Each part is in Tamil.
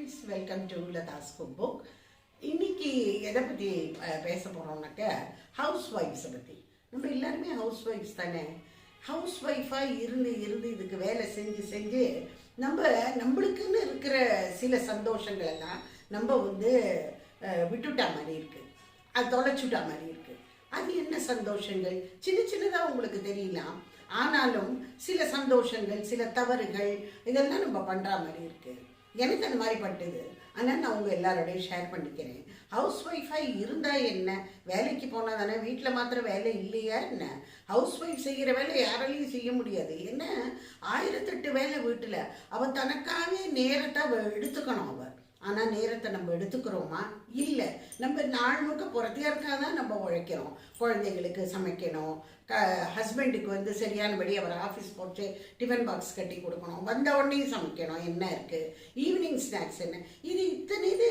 Friends welcome to Latha's cook book இன்னைக்கு எதை பற்றி பேச போகிறோம்னாக்க ஹவுஸ் ஒய்ஃப்ஸை பற்றி நம்ம எல்லாருமே ஹவுஸ் ஒய்ஃப்ஸ் தானே? ஹவுஸ் ஒய்ஃபாக இருந்து இருந்து இதுக்கு வேலை செஞ்சு செஞ்சு நம்ம நம்மளுக்குன்னு இருக்கிற சில சந்தோஷங்கள் எல்லாம் நம்ம வந்து விட்டுட்டா மாதிரி இருக்குது அது தொலைச்சுட்டா மாதிரி இருக்குது அது என்ன சந்தோஷங்கள்? சின்ன சின்னதாக உங்களுக்கு தெரியலாம் ஆனாலும் சில சந்தோஷங்கள் சில தவறுகள் இதெல்லாம் நம்ம பண்ணுற மாதிரி இருக்குது எனக்கு அந்த மாதிரி பட்டுது. ஆனால் நான் உங்கள் எல்லாரோடையும் ஷேர் பண்ணிக்கிறேன். ஹவுஸ் ஒய்ஃபாக இருந்தால் என்ன? வேலைக்கு போனால் தானே? வீட்டில் மாத்திரம் வேலை இல்லையா என்ன? ஹவுஸ் ஒய்ஃப் செய்கிற வேலை யாராலையும் செய்ய முடியாது. என்ன? ஆயிரத்தெட்டு வேலை வீட்டில். அவள் தனக்காகவே நேரத்தை எடுத்துக்கணும் அவள் ஆனால் நேரத்தை நம்ம எடுத்துக்கிறோமா? இல்லை. நம்ம நாள் முழுக்க புறத்தியாருக்காக தான் நம்ம உழைக்கிறோம். குழந்தைங்களுக்கு சமைக்கணும். க ஹஸ்பண்டுக்கு வந்து சரியானபடி அவர் ஆஃபீஸ் போட்டு டிஃபன் பாக்ஸ் கட்டி கொடுக்கணும். வந்த உடனே சமைக்கணும். என்ன இருக்குது ஈவினிங் ஸ்நாக்ஸ் என்ன? இது இத்தனை இது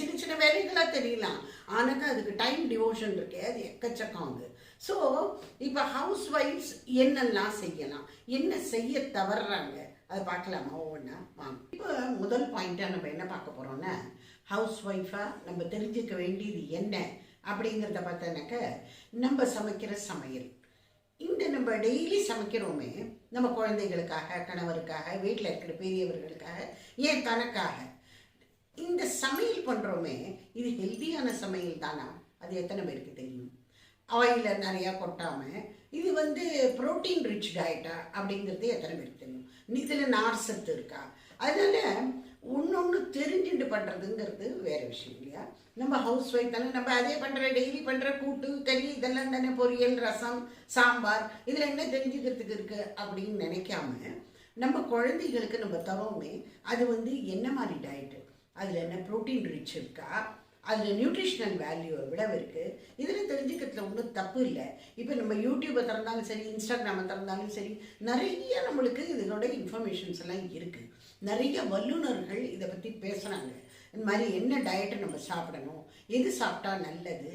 சின்ன சின்ன வேலைகளாக தெரியலாம். ஆனாக்கா அதுக்கு டைம் டிவோஷன் இருக்கே. அது எக்கச்சக்கம் அது ஸோ இப்போ ஹவுஸ் ஒய்ஃப்ஸ் என்னெல்லாம் செய்யலாம்? என்ன செய்ய தவறுறாங்க அதை பார்க்கலாமா ஒவ்வொன்றா வாங்க. இப்போ முதல் பாயிண்ட்டாக நம்ம என்ன பார்க்க போகிறோம்னா ஹவுஸ் ஒய்ஃபாக நம்ம தெரிஞ்சுக்க வேண்டியது என்ன அப்படிங்கிறத பார்த்தோன்னாக்க நம்ம சமைக்கிற சமையல். இந்த நம்ம டெய்லி சமைக்கிறோமே நம்ம குழந்தைகளுக்காக கணவருக்காக வீட்டில் இருக்கிற பெரியவர்களுக்காக ஏன் தனக்காக? இந்த சமையல் பண்ணுறோமே இது ஹெல்த்தியான சமையல் தானா? அது எத்தனை பேருக்கு தெரியும்? ஆயிலில் நிறையா கொட்டாமல் இது வந்து புரோட்டீன் ரிச் டயட்டா அப்படிங்கிறது எத்தனை பேருக்கு தெரியும்? இதில் நார் சத்து இருக்கா? அதனால் ஒன்று தெரிஞ்சுட்டு பண்ணுறதுங்கிறது வேறு விஷயம் இல்லையா? நம்ம ஹவுஸ் ஒய்ஃப் தானே நம்ம அதே பண்ணுற டெய்லி பண்ணுற கூட்டு கறி இதெல்லாம் தானே பொரியல் ரசம் சாம்பார் இதில் என்ன தெரிஞ்சுக்கிறதுக்கு இருக்குது அப்படின்னு நினைக்காம நம்ம குழந்தைகளுக்கு நம்ம தரோமே அது வந்து என்ன மாதிரி டயட்டு அதில் என்ன ப்ரோட்டீன் ரிச் இருக்கா? அதில் நியூட்ரிஷனல் வேல்யூ விடவு இருக்குது இதில் தெரிஞ்சுக்கிறதுல ஒன்றும் தப்பு இல்லை. இப்போ நம்ம யூடியூப்பை திறந்தாலும் சரி இன்ஸ்டாகிராமை திறந்தாலும் சரி நிறைய நம்மளுக்கு இதனோட இன்ஃபர்மேஷன்ஸ் எல்லாம் இருக்குது நிறைய வல்லுநர்கள் இதை பற்றி பேசுகிறாங்க இந்த மாதிரி என்ன டயட்டை நம்ம சாப்பிடணும் எது சாப்பிட்டா நல்லது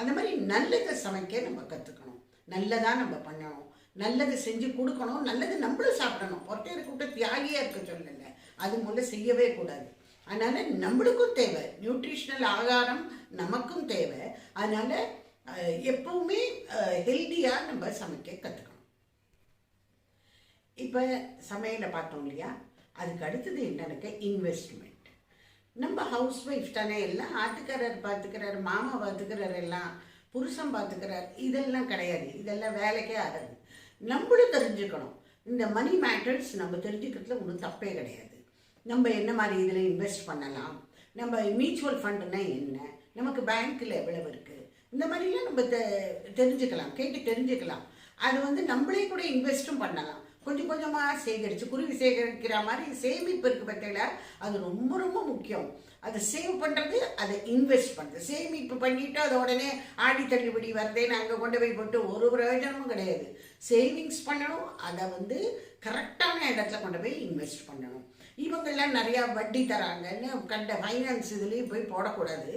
அந்த மாதிரி நல்லதை சமைக்க நம்ம கற்றுக்கணும் நல்லதாக நம்ம பண்ணணும். நல்லது செஞ்சு கொடுக்கணும் நல்லது நம்மளும் சாப்பிடணும். ஒருத்தர் கூட்ட தியாகியாக இருக்க சொல்லலை. அது முதல்ல செய்யவே கூடாது. அதனால் நம்மளுக்கும் தேவை. நியூட்ரிஷனல் ஆகாரம் நமக்கும் தேவை. அதனால் எப்பவுமே ஹெல்த்தியாக நம்ம சமைக்க கற்றுக்கணும் இப்போ சமையலை பார்த்தோம் இல்லையா? அதுக்கு அடுத்தது என்னன்னாக்க? இன்வெஸ்ட்மெண்ட் நம்ம ஹவுஸ் ஒய்ஃப் தானே எல்லாம் ஆட்டுக்காரர் பார்த்துக்கிறார் மாமா பார்த்துக்கிறார் எல்லாம் புருஷன் பார்த்துக்கிறார் இதெல்லாம் கிடையாது. இதெல்லாம் வேலைக்கே ஆகாது. நம்மளும் தெரிஞ்சுக்கணும். இந்த மணி மேட்டர்ஸ் நம்ம தெரிஞ்சுக்கிறதுல ஒன்றும் தப்பே கிடையாது. நம்ம என்ன மாதிரி இதில் இன்வெஸ்ட் பண்ணலாம்? நம்ம மியூச்சுவல் ஃபண்டுனா என்ன? நமக்கு பேங்க்கில் எவ்வளவு இருக்குது இந்த மாதிரிலாம் நம்ம தெ- தெரிஞ்சுக்கலாம். கேட்டு தெரிஞ்சுக்கலாம். அது வந்து நம்மளே கூட இன்வெஸ்ட்டும் பண்ணலாம். கொஞ்சம் கொஞ்சமாக சேகரித்து குருவி சேகரிக்கிற மாதிரி சேமிப்பு இருக்குது பார்த்தீங்களா அது ரொம்ப ரொம்ப முக்கியம். அதை சேவ் பண்ணுறது அதை இன்வெஸ்ட் பண்ணுறது சேமிப்பு பண்ணிட்டு அதை உடனே ஆடி தள்ளுபடி வருதேன்னு அங்கே கொண்டு போய் போட்டு ஒரு பிரயோஜனமும் கிடையாது. சேவிங்ஸ் பண்ணணும் அதை வந்து கரெக்டான இடத்துல கொண்டு போய் இன்வெஸ்ட் பண்ணணும். இவங்கெல்லாம் நிறையா வட்டி தராங்கன்னு கண்ட ஃபைனான்ஸ் இதுலேயும் போய் போடக்கூடாது.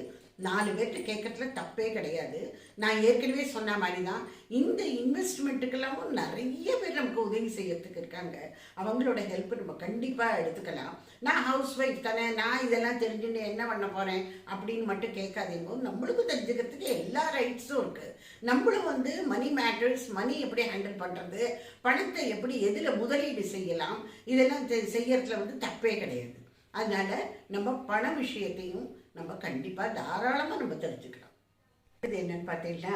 நாலு பேர்கிட்ட கேட்கறதுல தப்பே கிடையாது. நான் ஏற்கனவே சொன்ன மாதிரி தான் இந்த இன்வெஸ்ட்மெண்ட்டுக்கெல்லாமும் நிறைய பேர் நமக்கு உதவி செய்யறதுக்கு இருக்காங்க. அவங்களோட ஹெல்ப் நம்ம கண்டிப்பாக எடுத்துக்கலாம். நான் ஹவுஸ் ஒய்ஃப் தானே நான் இதெல்லாம் தெரிஞ்சுட்டு என்ன பண்ண போகிறேன் அப்படின்னு மட்டும் கேட்காதீங்க. நம்மளுக்கும் தெரிஞ்சுக்கிறதுக்கு எல்லா ரைட்ஸும் இருக்குது நம்மளும் வந்து மணி மேட்டர்ஸ் மணி எப்படி ஹேண்டில் பண்ணுறது பணத்தை எப்படி எதில் முதலீடு செய்யலாம் இதெல்லாம் செய்யறதுல வந்து தப்பே கிடையாது. அதனால நம்ம பண விஷயத்தையும் நம்ம கண்டிப்பாக தாராளமாக நம்ம தெரிஞ்சுக்கலாம். இது என்னன்னு பார்த்தீங்கன்னா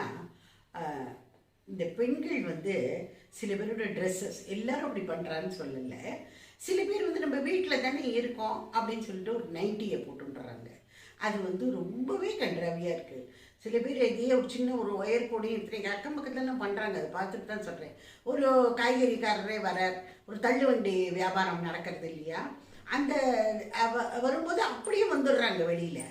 இந்த பெண்கள் வந்து சில பேரோட ட்ரெஸ்ஸஸ் எல்லாரும் அப்படி பண்ணுறான்னு சொல்லலை. சில பேர் வந்து நம்ம வீட்டில் தானே இருக்கோம் அப்படின்னு சொல்லிட்டு ஒரு நைட்டியை போட்டுன்றாங்க. அது வந்து ரொம்பவே கன்றாவியாக இருக்குது சில பேர் இதே ஒரு சின்ன ஒரு ஒயர் கூடி எடுத்துட்டு அக்கம் பக்கத்துலலாம் பண்ணுறாங்க அதை பார்த்துட்டு தான் சொல்கிறேன் ஒரு காய்கறிக்காரரே வரார் ஒரு தள்ளுவண்டி வியாபாரம் நடக்கிறது இல்லையா? அந்த வரும்போது அப்படியே வந்துடுறாங்க வெளியில்.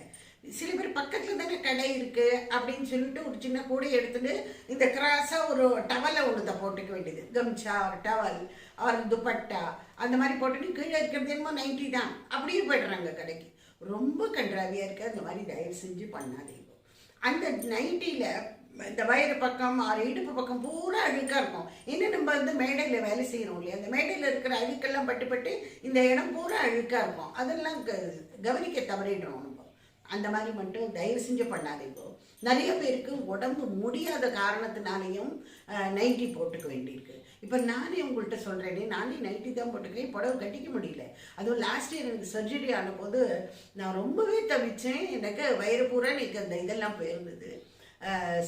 சில பேர் பக்கத்தில் தானே கடை இருக்குது அப்படின்னு சொல்லிட்டு ஒரு சின்ன கூடை எடுத்துட்டு இந்த கிராஸாக ஒரு டவலை ஒன்று போட்டுக்க வேண்டியது. கம்சா ஒரு டவல் ஒரு துப்பட்டா அந்த மாதிரி போட்டுட்டு கீழே இருக்கிறது என்னமோ நைட்டி தான். அப்படியே போயிடுறாங்க கடைக்கு. ரொம்ப கன்றாவியாக இருக்குது அந்த மாதிரி தயவு செஞ்சு பண்ணாதீங்க. அந்த நைட்டியில் இந்த வயிறு பக்கம் ஆறு இடுப்பு பக்கம் பூரா அழுக்காக இருக்கும். என்ன நம்ம வந்து மேடையில் வேலை செய்கிறோம் இல்லையா? அந்த மேடையில் இருக்கிற அழுக்கெல்லாம் பட்டு பட்டு இந்த இடம் பூரா அழுக்காக இருக்கும். அதெல்லாம் க- கவனிக்க தவறிடுறோம் நம்ம. அந்த மாதிரி மட்டும் தயவு செஞ்சு பண்ணாதீங்க நிறைய பேருக்கு உடம்பு முடியாத காரணத்தினாலையும் நைட்டி போட்டுக்க வேண்டியிருக்கு. இப்போ நானே உங்கள்கிட்ட சொல்கிறேனே நானே நைட்டி தான் போட்டுக்கிறேன் புடவை கட்டிக்க முடியல. அதுவும் லாஸ்ட் இயர் எனக்கு சர்ஜரி ஆன போது நான் ரொம்பவே தவிச்சேன். எனக்கு வயிறு பூரா எனக்கு அந்த இதெல்லாம் போயிருந்தது.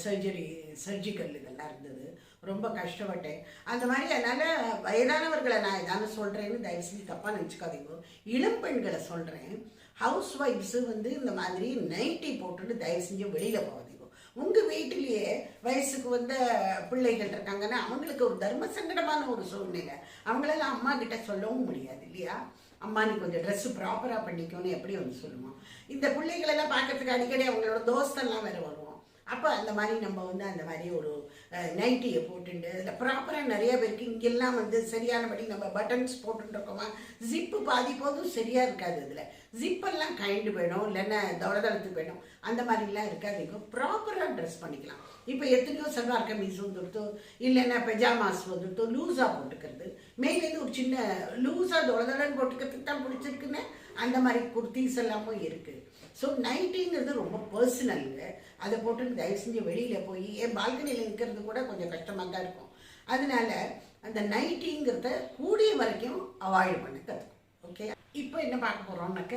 சர்ஜரி சர்ஜிக்கல் இதெல்லாம் இருந்தது. ரொம்ப கஷ்டப்பட்டேன். அந்த மாதிரி என்னால் வயதானவர்களை நான் ஏதாவது சொல்கிறேன்னு தயவு செஞ்சு தப்பாக நினச்சிக்காதீங்க. இளம் பெண்களை சொல்கிறேன் ஹவுஸ் ஒய்ஃப்ஸு வந்து இந்த மாதிரி நைட்டி போட்டுட்டு தயவு செஞ்சு வெளியில் போகாதீங்க. உங்கள் வீட்டிலேயே வயசுக்கு வந்த பிள்ளைகள் இருக்காங்கன்னா அவங்களுக்கு ஒரு தர்ம சங்கடமான ஒரு சூழ்நிலை. அவங்களால அம்மா கிட்ட சொல்லவும் முடியாது இல்லையா? அம்மா நீ கொஞ்சம் ட்ரெஸ்ஸு ப்ராப்பராக பண்ணிக்கோன்னு எப்படி வந்து சொல்லுவோம் இந்த பிள்ளைகளெல்லாம் பார்க்கறதுக்கு அடிக்கடி அவங்களோட தோஸ்தெல்லாம் வேறு வருவோம் அப்போ அந்த மாதிரி நம்ம வந்து அந்த மாதிரி ஒரு நைட்டியை போட்டுட்டு அதில் ப்ராப்பராக நிறைய பேருக்கு இங்கெல்லாம் வந்து சரியானபடி நம்ம பட்டன்ஸ் போட்டுருக்கோமா ஜிப்பு பாதி போதும் சரியாக இருக்காது இதில் ஜிப்பெல்லாம் கைண்டு போயிடும் இல்லைன்னா தவளதளத்துக்கு போயிடும் அந்த மாதிரிலாம் இருக்காது. இப்போ ப்ராப்பராக ட்ரெஸ் பண்ணிக்கலாம். இப்போ எத்தனையோ சல்வார் கமீஸ் வந்துடுத்தோ இல்லைன்னா பெஜாமாஸ் வந்துடுத்தோ லூஸாக போட்டுக்கிறது. மேலேருந்து ஒரு சின்ன லூஸாக தோளதளன்னு போட்டுக்கிறதுக்கு தான் பிடிச்சிருக்குன்னு அந்த மாதிரி குர்த்திஸ் எல்லாமும் இருக்குது ஸோ நைட்டிங்கிறது ரொம்ப பர்சனலுங்க அதை போட்டு தயவு செஞ்சு வெளியில் போய் என் பால்கனியில் இருக்கிறது கூட கொஞ்சம் கஷ்டமாக தான் இருக்கும். அதனால அந்த நைட்டிங்கிறத கூடிய வரைக்கும் அவாய்ட் பண்ண கற்றுக்கும் ஓகே இப்போ என்ன பார்க்க போகிறோம்னாக்க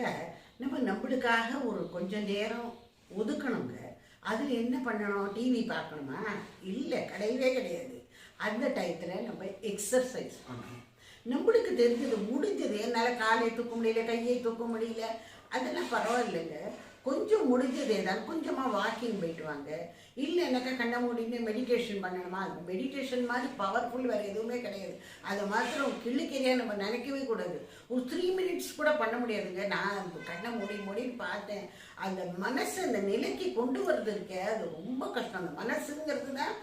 நம்ம நம்மளுக்காக ஒரு கொஞ்சம் நேரம் ஒதுக்கணுங்க. அதில் என்ன பண்ணணும்? டிவி பார்க்கணுமா? இல்லை கிடையவே கிடையாது. அந்த டயத்தில் நம்ம எக்ஸசைஸ் பண்ணணும். நம்மளுக்கு தெரிஞ்சது முடிஞ்சது. என்னால் காலை தூக்க முடியல கையை தூக்க முடியல அதெல்லாம் பரவாயில்லைங்க. கொஞ்சம் முடிஞ்சது. ஏதாவது கொஞ்சமாக வாக்கிங் போயிட்டு வாங்க இல்லைன்னாக்கா கண்ணை மூடின்னு மெடிடேஷன் பண்ணணுமா? அது மெடிடேஷன் மாதிரி பவர்ஃபுல் வேறு எதுவுமே கிடையாது. அதை மாத்திரம் கிள்ளுக்கெரியாக நம்ம நினைக்கவே கூடாது. ஒரு த்ரீ மினிட்ஸ் கூட பண்ண முடியாதுங்க. நான் அந்த கண்ணை மூடி மூடின்னு பார்த்தேன். அந்த மனசு அந்த நிலைக்கு கொண்டு வர்றது இருக்கே அது ரொம்ப கஷ்டம். அந்த மனசுங்கிறது தான்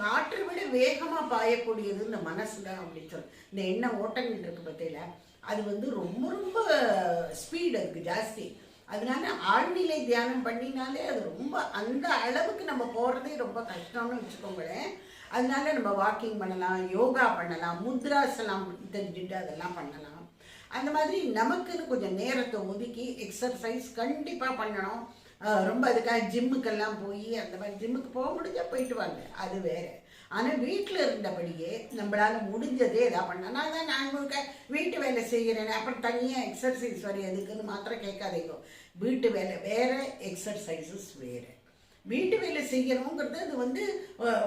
காற்றை விட வேகமாக பாயக்கூடியது இந்த மனசு தான் அப்படின்னு சொல்லி. இந்த எண்ணெய் ஓட்டங்கள் இருக்கு பார்த்தீங்களா? அது வந்து ரொம்ப ரொம்ப ஸ்பீடு அதுக்கு ஜாஸ்தி. அதனால ஆழ்நிலை தியானம் பண்ணினாலே அது ரொம்ப அந்த அளவுக்கு நம்ம போகிறதே ரொம்ப கஷ்டம்னு வச்சுக்கோங்களேன். அதனால நம்ம வாக்கிங் பண்ணலாம் யோகா பண்ணலாம் முத்ராசனம் தெரிஞ்சுட்டு அதெல்லாம் பண்ணலாம். அந்த மாதிரி நமக்குன்னு கொஞ்சம் நேரத்தை ஒதுக்கி எக்ஸசைஸ் கண்டிப்பாக பண்ணணும். ரொம்ப அதுக்காக ஜிம்முக்கெல்லாம் போய் அந்த மாதிரி ஜிம்முக்கு போக முடிஞ்சால் போயிட்டு வாங்க. அது வேறு. ஆனால் வீட்டில் இருந்தபடியே நம்மளால் முடிஞ்சதே இதாக பண்ணலாம். நான் தான் நான் முழுக்க வீட்டு வேலை செய்கிறேன் அப்புறம் தனியாக எக்ஸசைஸ் வரை எதுக்குன்னு மாத்திரம் கேட்காதீங்க வீட்டு வேலை வேறு எக்ஸசைசஸ் வேறு. வீட்டு வேலை செய்கிறோங்கிறது அது வந்து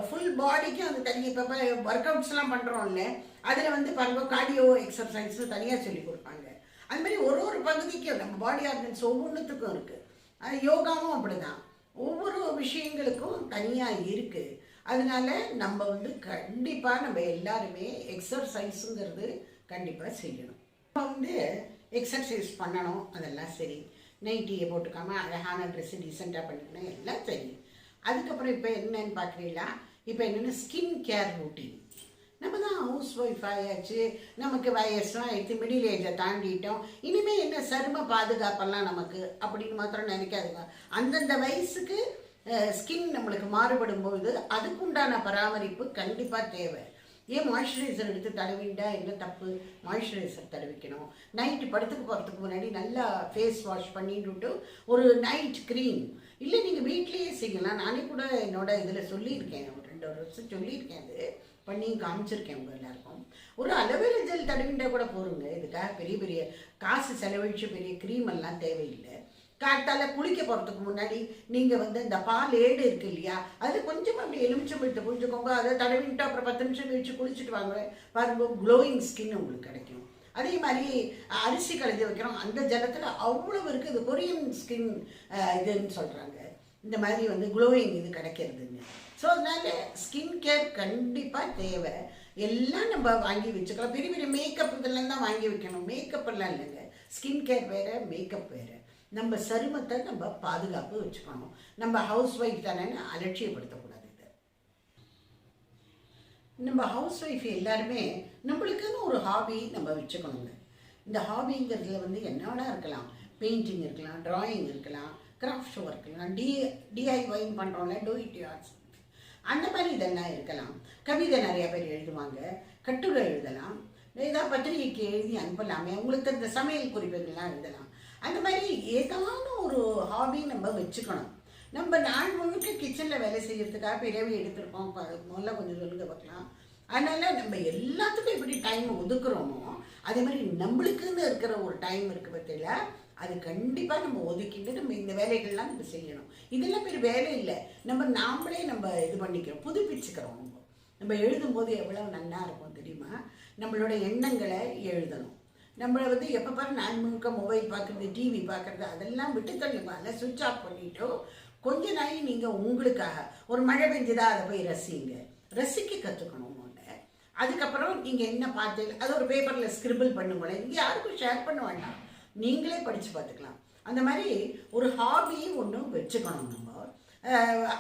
ஃபுல் பாடிக்கும் அது தனி இப்போ ஒர்க் அவுட்ஸ்லாம் பண்ணுறோம்ல அதில் வந்து பாருங்க கார்டியோ எக்ஸசைஸும் தனியாக சொல்லி கொடுப்பாங்க. அது மாதிரி ஒரு ஒரு பகுதிக்கும் நம்ம பாடி ஆர்கன்ஸ் ஒவ்வொன்றுத்துக்கும் இருக்குது அது யோகாவும் அப்படிதான். ஒவ்வொரு விஷயங்களுக்கும் தனியாக இருக்குது அதனால நம்ம வந்து கண்டிப்பாக நம்ம எல்லாருமே எக்ஸசைஸுங்கிறது கண்டிப்பாக செய்யணும். இப்போ வந்து எக்ஸசைஸ் பண்ணணும் அதெல்லாம் சரி. நைட்டியை போட்டுக்காமல் அழகான ட்ரெஸ்ஸு டீசெண்டாக பண்ணிக்கணும் எல்லாம் சரி. அதுக்கப்புறம் இப்போ என்னன்னு பார்க்குறீங்களா? இப்போ என்னென்னா ஸ்கின் கேர் ரூட்டீன் நம்ம தான் ஹவுஸ் ஒய்ஃப் ஆயாச்சு. நமக்கு வயசும் ஆயிடுச்சு மிடில் ஏஜை தாண்டிட்டோம். இனிமேல் என்ன சரும பாதுகாப்பெல்லாம் நமக்கு அப்படின்னு மாத்திரம் நினைக்காதுங்க. அந்தந்த வயசுக்கு ஸ்கின் நம்மளுக்கு மாறுபடும் பொழுது அதுக்குண்டான பராமரிப்பு கண்டிப்பாக தேவை. ஏன் மாய்ஸ்சரைசர் எடுத்து தடவிண்டா என்ன தப்பு? மாய்ஸ்சரைசர் தடவிக்கணும். நைட்டு படுத்துக்கு போகிறதுக்கு முன்னாடி நல்லா ஃபேஸ் வாஷ் பண்ணிட்டு ஒரு நைட் க்ரீம் இல்லை நீங்கள் வீட்லேயே செய்யலாம். நானே கூட என்னோட இதில் சொல்லியிருக்கேன். ஒரு ரெண்டு ஒரு வருஷம் சொல்லியிருக்கேன் அது. பண்ணி காமிச்சிருக்கேன் உங்கள் எல்லாருக்கும். ஒரு அலோவேரா ஜெல் தடவிண்டா கூட போருங்க இதுக்காக பெரிய பெரிய காசு செலவழித்து பெரிய க்ரீம் எல்லாம் தேவையில்லை. காட்டால குளிக்க போகிறதுக்கு முன்னாடி நீங்கள் வந்து இந்த பால் ஏடு இருக்கு இல்லையா? அதில் கொஞ்சம் அப்படி எலுமிச்சம் விட்டு புரிஞ்சுக்கோங்க அதை தடவிட்டு அப்புறம் பத்து நிமிஷம் கழிச்சு குளிச்சுட்டு வாங்க. பாருங்க க்ளோயிங் ஸ்கின் உங்களுக்கு கிடைக்கும். அதே மாதிரி அரிசி கலந்து வைக்கிறோம். அந்த ஜலத்தில் அவ்வளவு இருக்குது இது கொரியன் ஸ்கின் இதுன்னு சொல்கிறாங்க இந்த மாதிரி வந்து க்ளோயிங் இது கிடைக்கிறதுங்க. ஸோ அதனால ஸ்கின் கேர் கண்டிப்பாக தேவை. எல்லாம் நம்ம வாங்கி வச்சுக்கலாம். பெரிய பெரிய மேக்கப் இதெல்லாம் தான் வாங்கி வைக்கணும். மேக்கப் எல்லாம் இல்லைங்க. ஸ்கின் கேர் வேறு மேக்கப் வேறு. நம்ம சருமத்தை நம்ம பாதுகாப்பு வச்சுக்கணும். நம்ம ஹவுஸ் ஒய்ஃப் தானேன்னு அலட்சியப்படுத்தக்கூடாது இதை. நம்ம ஹவுஸ் ஒய்ஃப் எல்லாருமே நம்மளுக்குன்னு ஒரு ஹாபி நம்ம வச்சுக்கணுங்க. இந்த ஹாபிங்கிறதுல வந்து என்ன இருக்கலாம். பெயிண்டிங் இருக்கலாம் டிராயிங் இருக்கலாம் கிராஃப்ட் ஷோ இருக்கலாம் டி டிஐஒய்ன்னு பண்ணுறோம்ல டூ இட் யார்ஸ் அந்த மாதிரி இதெல்லாம் இருக்கலாம். கவிதை நிறைய பேர் எழுதுவாங்க. கட்டுரை எழுதலாம். ஏதாவது பத்திரிகைக்கு எழுதி அனுப்பலாமே. உங்களுக்கு இந்த சமையல் குறிப்புகள்லாம் எழுதலாம். அந்த மாதிரி ஏதாவது ஒரு ஹாபி நம்ம வச்சுக்கணும். நம்ம நாள் முழுக்க கிச்சனில் வேலை செய்கிறதுக்காக பிறவி எடுத்திருக்கோம். முதல்ல கொஞ்சம் சொல்லுங்க பார்க்கலாம். அதனால் நம்ம எல்லாத்துக்கும் எப்படி டைம் ஒதுக்குறோமோ அதே மாதிரி நம்மளுக்குன்னு இருக்கிற ஒரு டைம் இருக்கு பத்தியில அது கண்டிப்பாக நம்ம ஒதுக்கிட்டு நம்ம இந்த வேலைகள்லாம் நம்ம செய்யணும். இதெல்லாம் பேர் வேலை இல்லை. நம்ம நாமளே நம்ம இது பண்ணிக்கிறோம் புதுப்பிச்சுக்கிறோம் நம்ம. நம்ம எழுதும்போது எவ்வளோ நல்லா இருக்கும் தெரியுமா? நம்மளோட எண்ணங்களை எழுதணும். நம்மளை வந்து எப்போ பாரு நான் முழுக்க மொபைல் பார்க்குறது டிவி பார்க்குறது அதெல்லாம் விட்டு தள்ளுங்க சுவிட்ச் ஆஃப் பண்ணிட்டு கொஞ்ச நாள் நீங்கள் உங்களுக்காக ஒரு மழை பெஞ்சுதா அதை போய் ரசிங்க. ரசிக்க கற்றுக்கணும் ஒன்று அதுக்கப்புறம் நீங்கள் என்ன பார்த்து அது ஒரு பேப்பரில் ஸ்கிரிபிள் பண்ணுங்களேன். இங்கே யாருக்கும் ஷேர் பண்ண வேண்டாம். நீங்களே படித்து பார்த்துக்கலாம். அந்த மாதிரி ஒரு ஹாபியும் ஒன்று வச்சுக்கணும் நம்ம.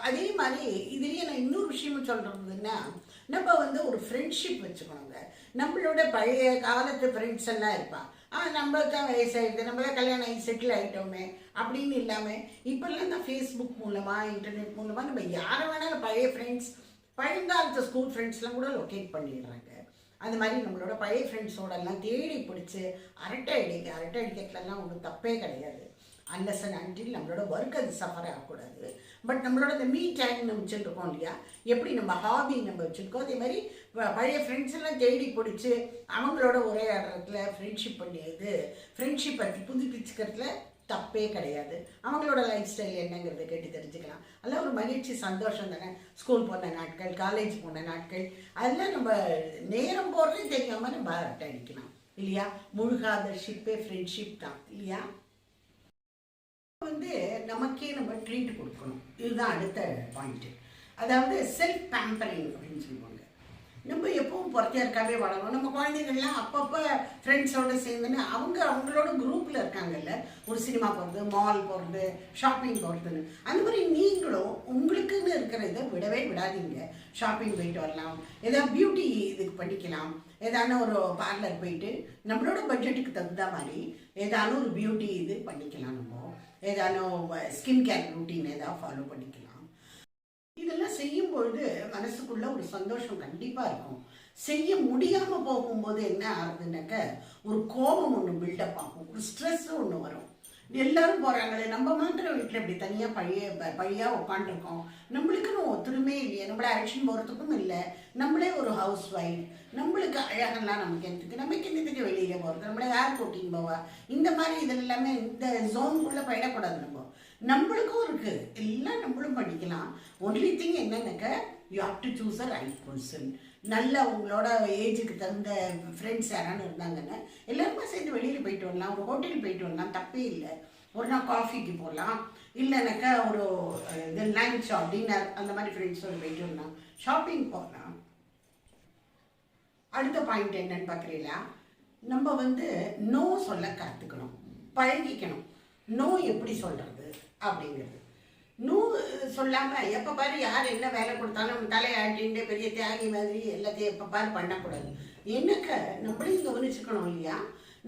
அதே மாதிரி இதுலேயே நான் இன்னொரு விஷயமும் சொல்கிறதுன்னா நம்ம வந்து ஒரு ஃப்ரெண்ட்ஷிப் வச்சுக்கணுங்க நம்மளோட பழைய காலத்து ஃப்ரெண்ட்ஸ் எல்லாம் இருப்பாள் ஆ நம்ம தான் வயசாகிடுது நம்மள கல்யாணம் ஆகி செட்டில் ஆகிட்டோமே அப்படின்னு இல்லாமல் இப்போல்லாம் தான் ஃபேஸ்புக் மூலமாக இன்டர்நெட் மூலமாக நம்ம யாரை வேணாலும் பழைய ஃப்ரெண்ட்ஸ் பழங்காலத்து ஸ்கூல் ஃப்ரெண்ட்ஸ்லாம் கூட லொக்கேட் பண்ணிடுறாங்க. அந்த மாதிரி நம்மளோட பழைய ஃப்ரெண்ட்ஸோடலாம் தேடி பிடிச்சி அரட்டை அடிக்க அரட்டை அடிக்கிறதுலாம் ஒன்றும் தப்பே கிடையாது. அன்லஸ் அண்ட் அன்டில் நம்மளோட ஒர்க் அது சஃபர் ஆகக்கூடாது. பட் நம்மளோட இந்த மீ டைம் நம்ம வச்சுருக்கோம் இல்லையா? எப்படி நம்ம ஹாபி நம்ம வச்சுருக்கோம்? அதே மாதிரி பழைய ஃப்ரெண்ட்ஸ் எல்லாம் தேடி பிடிச்சி அவங்களோட உரையாடுறதுல ஃப்ரெண்ட்ஷிப் பண்ணியது. ஃப்ரெண்ட்ஷிப்பை புதுப்பிச்சுக்கிறதுல தப்பே கிடையாது. அவங்களோட லைஃப் ஸ்டைல் என்னங்கிறத கேட்டு தெரிஞ்சுக்கலாம். அதெல்லாம் ஒரு மகிழ்ச்சி சந்தோஷம் தானே. ஸ்கூல் போன நாட்கள் காலேஜ் போன நாட்கள் அதெல்லாம் நம்ம நேரம் போகிறதே தெரியாமல் நம்ம அரட்டை அடிக்கலாம். இல்லையா? முழுகாத ஷிப்பே ஃப்ரெண்ட்ஷிப் தான். இல்லையா? வந்து நமக்கே நம்ம ட்ரீட் கொடுக்கணும். இதுதான் அடுத்த பாயிண்ட்டு அதாவது செல்ஃப் பேம்பரிங் அப்படின்னு சொல்லுவாங்க. நம்ம எப்பவும் இருக்காவே வளரும் நம்ம குழந்தைகள்லாம் அப்பப்போ ஃப்ரெண்ட்ஸோடு சேர்ந்துன்னு அவங்க அவங்களோட குரூப்பில் இருக்காங்கல்ல. ஒரு சினிமா போகிறது மால் போகிறது ஷாப்பிங் போகிறதுன்னு அந்த மாதிரி நீங்களும் உங்களுக்குன்னு இருக்கிற இதை விடவே விடாதீங்க. ஷாப்பிங் போயிட்டு வரலாம். ஏதாவது பியூட்டி இதுக்கு பண்ணிக்கலாம். ஏதான ஒரு பார்லர் போயிட்டு நம்மளோட பட்ஜெட்டுக்கு தகுந்த மாதிரி ஏதான ஒரு பியூட்டி இது பண்ணிக்கலாம் நம்ம. ஏதானும் ஸ்கின் கேர் ரூட்டீன் ஏதாவது ஃபாலோ பண்ணிக்கலாம். இதெல்லாம் செய்யும்பொழுது மனசுக்குள்ள ஒரு சந்தோஷம் கண்டிப்பாக இருக்கும். செய்ய முடியாமல் போகும்போது என்ன ஆகுதுன்னாக்க ஒரு கோபம் ஒன்று பில்டப் ஆகும். ஒரு ஸ்ட்ரெஸ் ஒன்று வரும். எல்லாரும் போகிறாங்களே நம்ம மாத்திரம் வீட்டில் இப்படி தனியாக பழைய ப- பழியா உட்காந்துருக்கோம் நம்மளுக்குன்னு ஒத்துருமே இல்லையே. நம்மள ஆக்ஷன் போகிறதுக்கும் இல்லை. நம்மளே ஒரு ஹவுஸ் ஒய்ஃப் நம்மளுக்கு அழகெல்லாம் நமக்கு என்னத்துக்கு நமக்கு என்னத்துக்கு வெளியில போகிறது நம்மள யார் கூட்டின்னு போவா? இந்த மாதிரி இதில் எல்லாமே இந்த ஜோனுக்குள்ளே போயிடக்கூடாது நம்ம. நம்மளுக்கும் இருக்கு. எல்லாம் நம்மளும் படிக்கலாம். ஒன்லி திங் என்னன்னாக்க you have to choose a right person நல்ல உங்களோட ஏஜுக்கு தகுந்த ஃப்ரெண்ட்ஸ் யாரானு இருந்தாங்கன்னா எல்லாருமே சேர்ந்து வெளியில் போயிட்டு வரலாம். ஒரு ஹோட்டல் போயிட்டு வரலாம். தப்பே இல்லை. ஒரு நாள் காஃபிக்கு போகலாம் இல்லைனாக்கா ஒரு இது லஞ்ச் டின்னர் அந்த மாதிரி ஃப்ரெண்ட்ஸோடு போயிட்டு வரலாம். ஷாப்பிங் போகலாம். அடுத்த பாயிண்ட் என்னன்னு பார்க்குறீங்களா? நம்ம வந்து நோ சொல்ல கற்றுக்கணும் பழகிக்கணும். நோ எப்படி சொல்கிறது அப்படிங்கிறது. நோ சொல்லாமல் எப்போ பாரு யார் என்ன வேலை கொடுத்தாலும் நம்ம தலையாட்டின்ட்டு பெரிய தியாகி மாதிரி எல்லாத்தையும் எப்போ பாரு பண்ணக்கூடாது. என்னக்க நம்மளையும் கவனிச்சுக்கணும் இல்லையா?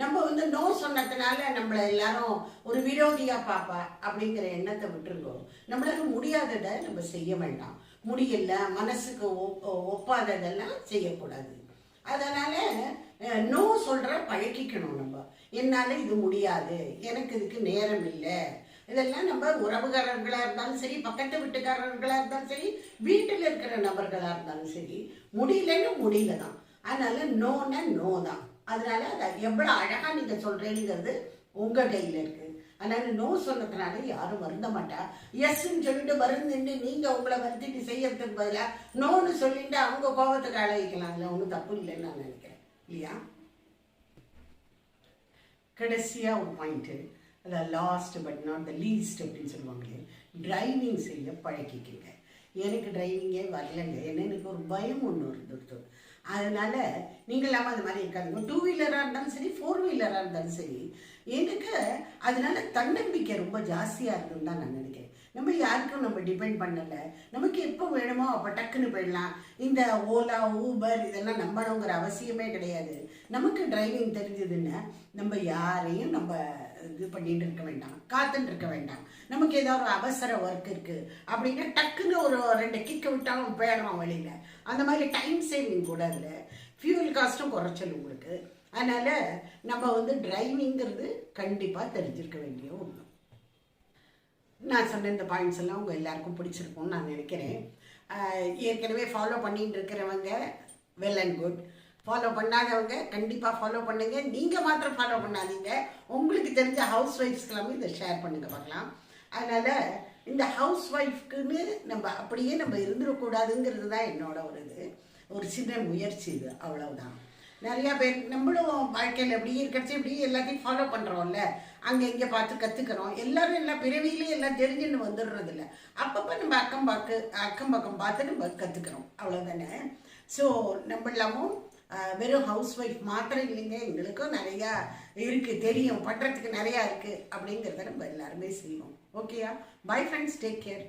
நம்ம வந்து நோ சொன்னதுனால நம்மளை எல்லாரும் ஒரு விரோதியாக பார்ப்பா அப்படிங்கிற எண்ணத்தை விட்டுருக்கோம் நம்மளால முடியாததை நம்ம செய்ய வேண்டாம். முடியல மனசுக்கு ஒப்பாததெல்லாம் செய்யக்கூடாது. அதனால நோ சொல்கிற பழக்கிக்கணும் நம்ம. என்னால் இது முடியாது. எனக்கு இதுக்கு நேரம் இல்லை. இதெல்லாம் நம்ம உறவுகாரர்களாக இருந்தாலும் சரி பக்கத்து வீட்டுக்காரர்களாக இருந்தாலும் சரி வீட்டில் இருக்கிற நபர்களாக இருந்தாலும் சரி முடியலன்னு முடியல தான். அதனால நோன்னா நோ தான் அதனால அதை எவ்வளோ அழகாக நீங்கள் சொல்கிறீங்கிறது உங்கள் கையில் இருக்குது அதனால நோ சொன்னதுனால யாரும் வருந்த மாட்டா. எஸ்ன்னு சொல்லிட்டு வருந்துட்டு நீங்க உங்களை வருத்திட்டு செய்யறதுக்கு பதிலா நோன்னு சொல்லிட்டு அவங்க கோபத்துக்கு அழகிக்கலாம்ல ஒன்றும் தப்பு இல்லைன்னு நான் நினைக்கிறேன். இல்லையா? கடைசியா ஒரு பாயிண்ட் அதான் last but not the least அப்படின்னு சொல்லுவாங்களே. டிரைவிங் செய்ய பழக்கிக்கங்க எனக்கு டிரைவிங்கே வரலங்க. ஏன்னா எனக்கு ஒரு பயம் ஒன்று இருந்துருது அதனால் நீங்களாம அந்த மாதிரி இருக்காதுங்க. டூ வீலராக இருந்தாலும் சரி ஃபோர் வீலராக இருந்தாலும் சரி எனக்கு அதனால தன்னம்பிக்கை ரொம்ப ஜாஸ்தியாக இருக்குன்னு தான் நான் நினைக்கிறேன். நம்ம யாருக்கும் நம்ம டிபெண்ட் பண்ணலை. நமக்கு எப்போ வேணுமோ அப்போ டக்குன்னு போயிடலாம். இந்த ஓலா ஊபர் இதெல்லாம் நம்பணுங்கிற அவசியமே கிடையாது. நமக்கு டிரைவிங் தெரிஞ்சதுன்னா நம்ம யாரையும் நம்ம இது பண்ணிட்டு இருக்க வேண்டாம். காத்துன்னு இருக்க வேண்டாம். நமக்கு ஏதாவது ஒரு அவசர ஒர்க் இருக்கு. அப்படின்னா டக்குன்னு ஒரு ரெண்டு கிக்க விட்டாலும் போயிடுறோம் வெளியில. அந்த மாதிரி டைம் சேவிங் கூட அதில் ஃபியூல் காஸ்ட்டும் குறைச்சல் உங்களுக்கு. அதனால நம்ம வந்து டிரைவிங்கிறது கண்டிப்பாக தெரிஞ்சிருக்க வேண்டிய ஒன்று நான் சொன்ன இந்த பாயிண்ட்ஸ் எல்லாம் உங்கள் எல்லாருக்கும் பிடிச்சிருக்கும்னு நான் நினைக்கிறேன். ஏற்கனவே ஃபாலோ பண்ணிட்டு இருக்கிறவங்க வெல் அண்ட் குட் ஃபாலோ பண்ணாதவங்க கண்டிப்பாக ஃபாலோ பண்ணுங்க. நீங்கள் மாத்திரம் ஃபாலோ பண்ணாதீங்க. உங்களுக்கு தெரிஞ்ச ஹவுஸ் ஒய்ஃப்ஸ்க்கெல்லாமே இதை ஷேர் பண்ணுங்க. பார்க்கலாம். அதனால் இந்த ஹவுஸ் ஒய்ஃப்க்குன்னு நம்ம அப்படியே நம்ம இருந்துடக்கூடாதுங்கிறது தான் என்னோட ஒரு இது. ஒரு சின்ன முயற்சி இது. அவ்வளவுதான். நிறையா பேர் நம்மளும் வாழ்க்கையில் எப்படி இருக்கிறச்சு இப்படி எல்லாத்தையும் ஃபாலோ பண்ணுறோம்ல அங்கே இங்கே பார்த்து கற்றுக்கிறோம் எல்லாரும் எல்லா பிறவியிலையும் எல்லாம் தெரிஞ்சுன்னு வந்துடுறது இல்லை அப்பப்போ நம்ம அக்கம் பாக்கு அக்கம் பக்கம் பார்த்து நம்ம கற்றுக்கிறோம் அவ்வளோதானே ஸோ நம்ம வெறும் ஹவுஸ் ஒய்ஃப் மாத்திரம் இல்லைங்க. எங்களுக்கும் நிறையா இருக்குது தெரியும் பண்ணுறதுக்கு நிறையா இருக்குது அப்படிங்கிறத நம்ம எல்லாருமே செய்வோம். ஓகேயா பை ஃப்ரெண்ட்ஸ் டேக் கேர்